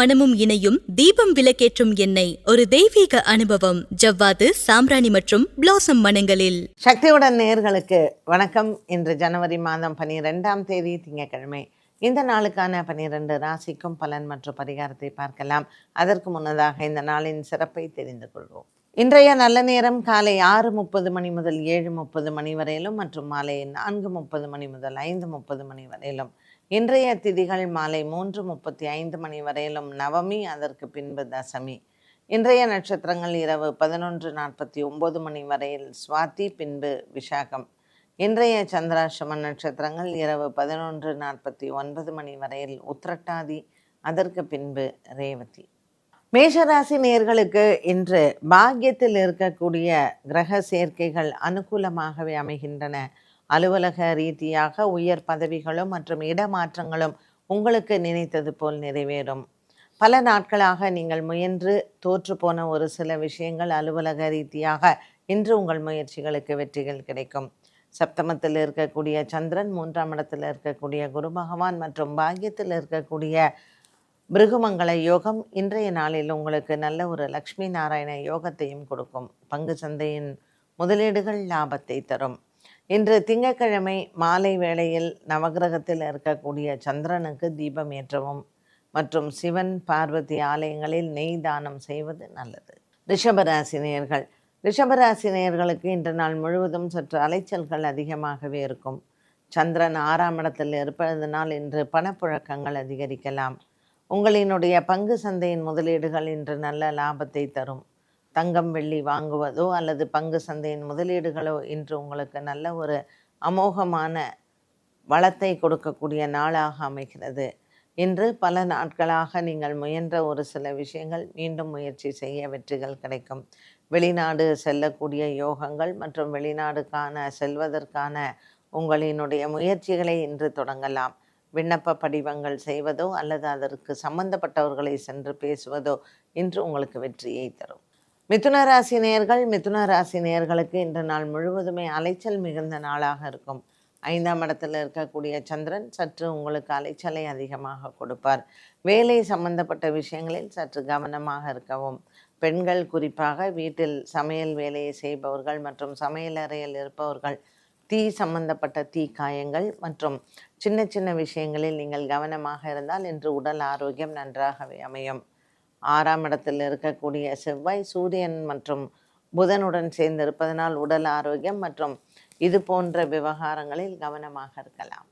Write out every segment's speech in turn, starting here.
மனமும் இணையும் தீபம் விளக்கேற்றும் எண்ணெய் ஒரு தெய்வீக அனுபவம். ஜவ்வாது சாம்ராணி மற்றும் பிளாசம் மனங்களில். சக்தியுடன் நேயர்களுக்கு வணக்கம். இன்று ஜனவரி மாதம் பனிரெண்டாம் தேதி திங்கட்கிழமை. இந்த நாளுக்கான பனிரெண்டு ராசிக்கும் பலன் மற்றும் பரிகாரத்தை பார்க்கலாம். அதற்கு முன்னதாக இந்த நாளின் சிறப்பை தெரிந்து கொள்வோம். இன்றைய நல்ல நேரம் காலை ஆறு முப்பது மணி முதல் ஏழு முப்பது மணி வரையிலும் மற்றும் மாலை நான்கு முப்பது மணி முதல் ஐந்து முப்பது மணி வரையிலும். இன்றைய திதிகள் மாலை மூன்று முப்பத்தி ஐந்து மணி வரையிலும் நவமி அதற்கு பின்பு தசமி. இன்றைய நட்சத்திரங்கள் இரவு பதினொன்று நாற்பத்தி ஒம்பது மணி வரையில் சுவாதி பின்பு விசாகம். இன்றைய சந்திராசிரம நட்சத்திரங்கள் இரவு பதினொன்று நாற்பத்தி ஒன்பது மணி வரையில் உத்திரட்டாதி அதற்கு பின்பு ரேவதி. மேஷராசி நேர்களுக்கு இன்று பாக்கியத்தில் இருக்கக்கூடிய கிரக சேர்க்கைகள் அனுகூலமாகவே அமைகின்றன. அலுவலக ரீதியாக உயர் பதவிகளும் மற்றும் இடமாற்றங்களும் உங்களுக்கு நினைத்தது போல் நிறைவேறும். பல நாட்களாக நீங்கள் முயன்று தோற்று போன ஒரு சில விஷயங்கள் அலுவலக ரீதியாக இன்று உங்கள் முயற்சிகளுக்கு வெற்றிகள் கிடைக்கும். சப்தமத்தில் இருக்கக்கூடிய சந்திரன் மூன்றாம் இடத்தில் இருக்கக்கூடிய குரு பகவான் மற்றும் பாக்கியத்தில் இருக்கக்கூடிய பிருகுமங்கள யோகம் இன்றைய நாளில் உங்களுக்கு நல்ல ஒரு லக்ஷ்மி நாராயண யோகத்தையும் கொடுக்கும். பங்கு சந்தையின் முதலீடுகள் லாபத்தை தரும். இன்று திங்கட்கிழமை மாலை வேளையில் நவகிரகத்தில் இருக்கக்கூடிய சந்திரனுக்கு தீபம் ஏற்றவும் மற்றும் சிவன் பார்வதி ஆலயங்களில் நெய் தானம் செய்வது நல்லது. ரிஷபராசினியர்கள். ரிஷபராசினியர்களுக்கு இன்று நாள் முழுவதும் சற்று அலைச்சல்கள் அதிகமாகவே இருக்கும். சந்திரன் ஆறாம் இடத்தில் இருப்பதனால் இன்று பணப்புழக்கங்கள் அதிகரிக்கலாம். உங்களினுடைய பங்கு சந்தையின் முதலீடுகள் இன்று நல்ல லாபத்தை தரும். தங்கம் வெள்ளி வாங்குவதோ அல்லது பங்கு சந்தையின் முதலீடுகளோ இன்று உங்களுக்கு நல்ல ஒரு அமோகமான வளத்தை கொடுக்கக்கூடிய நாளாக அமைகிறது. இன்று பல நாட்களாக நீங்கள் முயன்ற ஒரு சில விஷயங்கள் மீண்டும் முயற்சி செய்ய வெற்றிகள் கிடைக்கும். வெளிநாடு செல்லக்கூடிய யோகங்கள் மற்றும் வெளிநாடுக்கான செல்வதற்கான உங்களினுடைய முயற்சிகளை இன்று தொடங்கலாம். விண்ணப்ப படிவங்கள் செய்வதோ அல்லது அதற்கு சம்பந்தப்பட்டவர்களை சென்று பேசுவதோ இன்று உங்களுக்கு வெற்றியை தரும். மிதுன ராசி நேர்கள் மிதுன ராசி நேயர்களுக்கு இன்று நாள் முழுவதுமே அலைச்சல் மிகுந்த நாளாக இருக்கும். ஐந்தாம் இடத்தில் இருக்கக்கூடிய சந்திரன் சற்று உங்களுக்கு அலைச்சலை அதிகமாக கொடுப்பார். வேலை சம்பந்தப்பட்ட விஷயங்களில் சற்று கவனமாக இருக்கவும். பெண்கள் குறிப்பாக வீட்டில் சமையல் வேலையை செய்பவர்கள் மற்றும் சமையலறையில் இருப்பவர்கள் தீ சம்பந்தப்பட்ட தீ காயங்கள் மற்றும் சின்ன சின்ன விஷயங்களில் நீங்கள் கவனமாக இருந்தால் இன்று உடல் ஆரோக்கியம் நன்றாகவே அமையும். ஆறாம் இடத்தில் இருக்கக்கூடிய செவ்வாய் சூரியன் மற்றும் புதனுடன் சேர்ந்திருப்பதனால் உடல் ஆரோக்கியம் மற்றும் இது போன்ற விவகாரங்களில் கவனமாக இருக்கலாம்.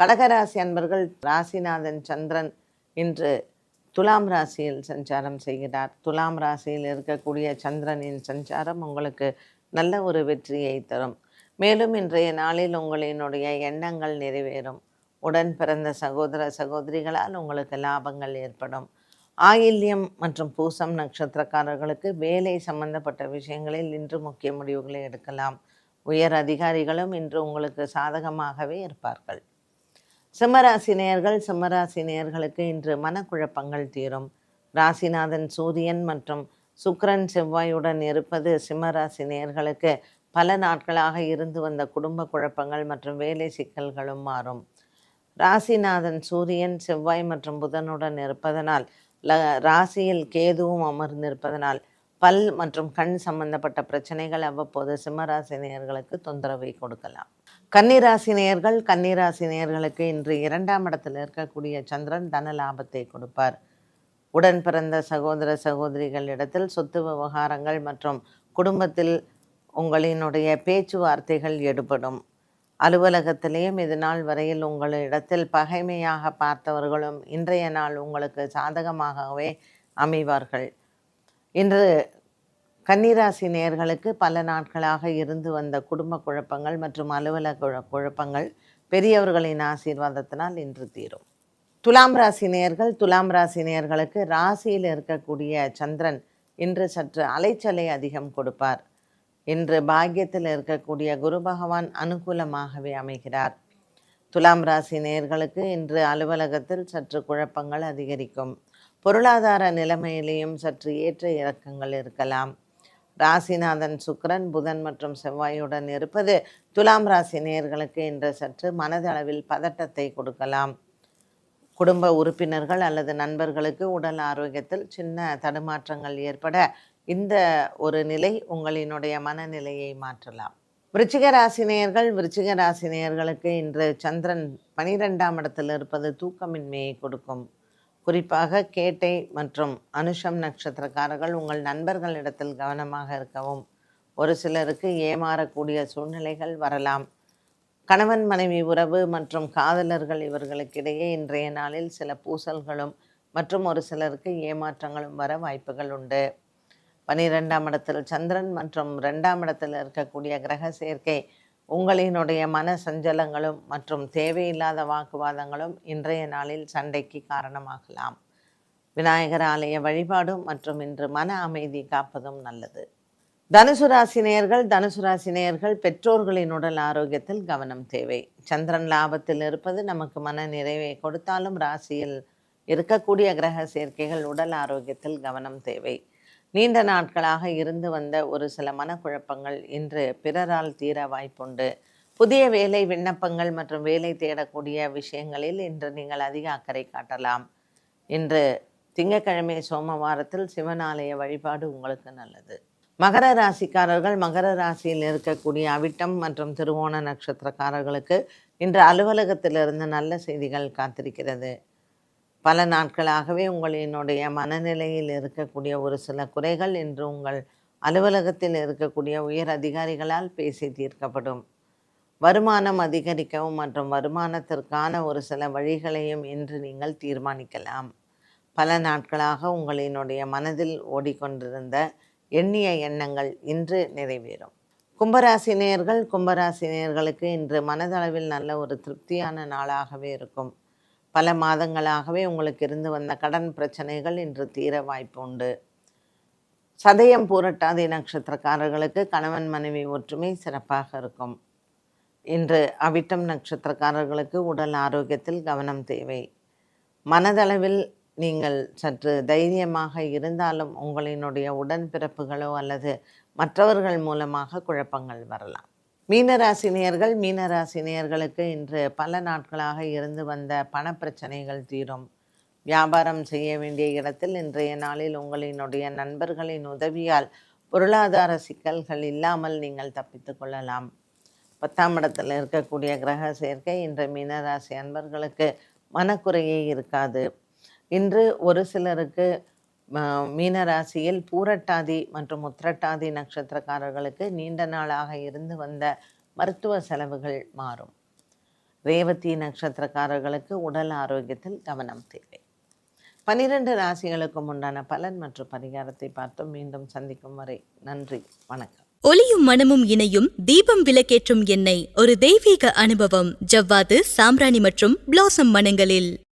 கடகராசி அன்பர்கள் ராசிநாதன் சந்திரன் இன்று துலாம் ராசியில் சஞ்சாரம் செய்கிறார். துலாம் ராசியில் இருக்கக்கூடிய சந்திரனின் சஞ்சாரம் உங்களுக்கு நல்ல ஒரு வெற்றியை தரும். மேலும் இன்றைய நாளில் உங்களினுடைய எண்ணங்கள் நிறைவேறும். உடன் பிறந்த சகோதர சகோதரிகளால் உங்களுக்கு லாபங்கள் ஏற்படும். ஆயில்யம் மற்றும் பூசம் நட்சத்திரக்காரர்களுக்கு வேலை சம்பந்தப்பட்ட விஷயங்களில் இன்று முக்கிய முடிவுகளை எடுக்கலாம். உயர் அதிகாரிகளும் இன்று உங்களுக்கு சாதகமாகவே இருப்பார்கள். சிம்மராசினியர்கள் சிம்மராசினியர்களுக்கு இன்று மனக்குழப்பங்கள் தீரும். ராசிநாதன் சூரியன் மற்றும் சுக்கரன் செவ்வாயுடன் இருப்பது சிம்மராசினியர்களுக்கு பல நாட்களாக இருந்து வந்த குடும்ப குழப்பங்கள் மற்றும் வேலை சிக்கல்களும் மாறும். ராசிநாதன் சூரியன் செவ்வாய் மற்றும் புதனுடன் இருப்பதனால் ராசியில் கேதுவும் அமர்ந்திருப்பதனால் பல் மற்றும் கண் சம்பந்தப்பட்ட பிரச்சனைகள் அவ்வப்போது சிம்மராசினியர்களுக்கு தொந்தரவை கொடுக்கலாம். கன்னிராசினியர்கள் கன்னிராசினியர்களுக்கு இன்று இரண்டாம் இடத்தில் இருக்கக்கூடிய சந்திரன் தன லாபத்தை கொடுப்பார். உடன் பிறந்த சகோதர சகோதரிகள் இடத்தில் சொத்து விவகாரங்கள் மற்றும் குடும்பத்தில் உங்களினுடைய பேச்சுவார்த்தைகள் எடுபடும். அலுவலகத்திலேயும் இது நாள் வரையில் உங்களிடத்தில் பகைமையாக பார்த்தவர்களும் இன்றைய நாள் உங்களுக்கு சாதகமாகவே அமைவார்கள். இன்று கன்னிராசி நேர்களுக்கு பல நாட்களாக இருந்து வந்த குடும்ப குழப்பங்கள் மற்றும் அலுவலக குழப்பங்கள் பெரியவர்களின் ஆசீர்வாதத்தினால் இன்று தீரும். துலாம் ராசி நேர்கள் துலாம் ராசி நேர்களுக்கு ராசியில் இருக்கக்கூடிய சந்திரன் இன்று சற்று அலைச்சலை அதிகம் கொடுப்பார். இன்று பாக்கியத்தில் இருக்கக்கூடிய குரு பகவான் அனுகூலமாகவே அமைகிறார். துலாம் ராசி நேர்களுக்கு இன்று அலுவலகத்தில் சற்று குழப்பங்கள் அதிகரிக்கும். பொருளாதார நிலைமையிலேயும் சற்று ஏற்ற இறக்கங்கள் இருக்கலாம். ராசிநாதன் சுக்கரன் புதன் மற்றும் செவ்வாயுடன் இருப்பது துலாம் ராசி நேர்களுக்கு இன்று சற்று மனதளவில் பதட்டத்தை கொடுக்கலாம். குடும்ப உறுப்பினர்கள் அல்லது நண்பர்களுக்கு உடல் ஆரோக்கியத்தில் சின்ன தடுமாற்றங்கள் ஏற்பட இந்த ஒரு நிலை உங்களினுடைய மனநிலையை மாற்றலாம். விருச்சிக ராசினியர்கள் விருச்சிக ராசினியர்களுக்கு இன்று சந்திரன் பனிரெண்டாம் இடத்தில் இருப்பது தூக்கமின்மையை கொடுக்கும். குறிப்பாக கேட்டை மற்றும் அனுஷம் நட்சத்திரக்காரர்கள் உங்கள் நண்பர்களிடத்தில் கவனமாக இருக்கவும் ஒரு சிலருக்கு ஏமாறக்கூடிய சூழ்நிலைகள் வரலாம். கணவன் மனைவி உறவு மற்றும் காதலர்கள் இவர்களுக்கிடையே இன்றைய நாளில் சில பூசல்களும் மற்றும் ஒரு சிலருக்கு ஏமாற்றங்களும் வர வாய்ப்புகள் உண்டு. பனிரெண்டாம் இடத்தில் சந்திரன் மற்றும் ரெண்டாம் இடத்தில் இருக்கக்கூடிய கிரக சேர்க்கை உங்களினுடைய மன சஞ்சலங்களும் மற்றும் தேவையில்லாத வாக்குவாதங்களும் இன்றைய நாளில் சண்டைக்கு காரணமாகலாம். விநாயகர் ஆலய வழிபாடும் மற்றும் இன்று மன அமைதி காப்பதும் நல்லது. தனுசு ராசினியர்கள் தனுசு ராசினியர்கள் பெற்றோர்களின் உடல் ஆரோக்கியத்தில் கவனம் தேவை. சந்திரன் லாபத்தில் இருப்பது நமக்கு மன நிறைவை கொடுத்தாலும் ராசியில் இருக்கக்கூடிய கிரக சேர்க்கைகள் உடல் ஆரோக்கியத்தில் கவனம் தேவை. நீண்ட நாட்களாக இருந்து வந்த ஒரு சில மனக்குழப்பங்கள் இன்று பிறரால் தீர வாய்ப்புண்டு. புதிய வேலை விண்ணப்பங்கள் மற்றும் வேலை தேடக்கூடிய விஷயங்களில் இன்று நீங்கள் அதிக அக்கறை காட்டலாம். இன்று திங்கட்கிழமை சோமவாரத்தில் சிவனாலய வழிபாடு உங்களுக்கு நல்லது. மகர ராசிக்காரர்கள் மகர ராசியில் இருக்கக்கூடிய அவிட்டம் மற்றும் திருவோண நட்சத்திரக்காரர்களுக்கு இன்று அலுவலகத்திலிருந்து நல்ல செய்திகள் காத்திருக்கிறது. பல நாட்களாகவே உங்களினுடைய மனநிலையில் இருக்கக்கூடிய ஒரு சில குறைகள் இன்று உங்கள் அலுவலகத்தில் இருக்கக்கூடிய உயர் அதிகாரிகளால் பேசி தீர்க்கப்படும். வருமானம் அதிகரிக்கவும் மற்றும் வருமானத்திற்கான ஒரு சில வழிகளையும் இன்று நீங்கள் தீர்மானிக்கலாம். பல நாட்களாக உங்களினுடைய மனதில் ஓடிக்கொண்டிருந்த எண்ணிய எண்ணங்கள் இன்று நிறைவேறும். கும்பராசினியர்கள் கும்பராசினியர்களுக்கு இன்று மனதளவில் நல்ல ஒரு திருப்தியான நாளாகவே இருக்கும். பல மாதங்களாகவே உங்களுக்கு இருந்து வந்த கடன் பிரச்சனைகள் இன்று தீர வாய்ப்பு உண்டு. சதயம் பூரட்டாதி நட்சத்திரக்காரர்களுக்கு கணவன் மனைவி ஒற்றுமை சிறப்பாக இருக்கும். இன்று அவிட்டம் நட்சத்திரக்காரர்களுக்கு உடல் ஆரோக்கியத்தில் கவனம் தேவை. மனதளவில் நீங்கள் சற்று தைரியமாக இருந்தாலும் உங்களினுடைய உடன்பிறப்புகளோ அல்லது மற்றவர்கள் மூலமாக குழப்பங்கள் வரலாம். மீனராசினியர்கள் மீனராசினியர்களுக்கு இன்று பல நாட்களாக இருந்து வந்த பணப்பிரச்சனைகள் தீரும். வியாபாரம் செய்ய வேண்டிய இடத்தில் இன்றைய நாளில் உங்களினுடைய நண்பர்களின் உதவியால் பொருளாதார சிக்கல்கள் இல்லாமல் நீங்கள் தப்பித்து கொள்ளலாம். பத்தாம் இடத்தில் இருக்கக்கூடிய கிரக சேர்க்கை இன்று மீனராசி அன்பர்களுக்கு மனக்குறையே இருக்காது. இன்று ஒரு சிலருக்கு மீன ராசியில் பூரட்டாதி மற்றும் உத்திரட்டாதி நட்சத்திரக்காரர்களுக்கு நீண்ட நாளாக இருந்து வந்த மருத்துவ செலவுகள் மாறும். ரேவதி நட்சத்திரக்காரர்களுக்கு உடல் ஆரோக்கியத்தில் கவனம் தேவை. பனிரெண்டு ராசிகளுக்கும் உண்டான பலன் மற்றும் பரிகாரத்தை பார்த்து மீண்டும் சந்திக்கும் வரை நன்றி வணக்கம். ஒளியும் மனமும் இணையும் தீபம் விளக்கேற்றும் எண்ணெய் ஒரு தெய்வீக அனுபவம். ஜவ்வாது சாம்ராணி மற்றும் பிளாசம் மனங்களில்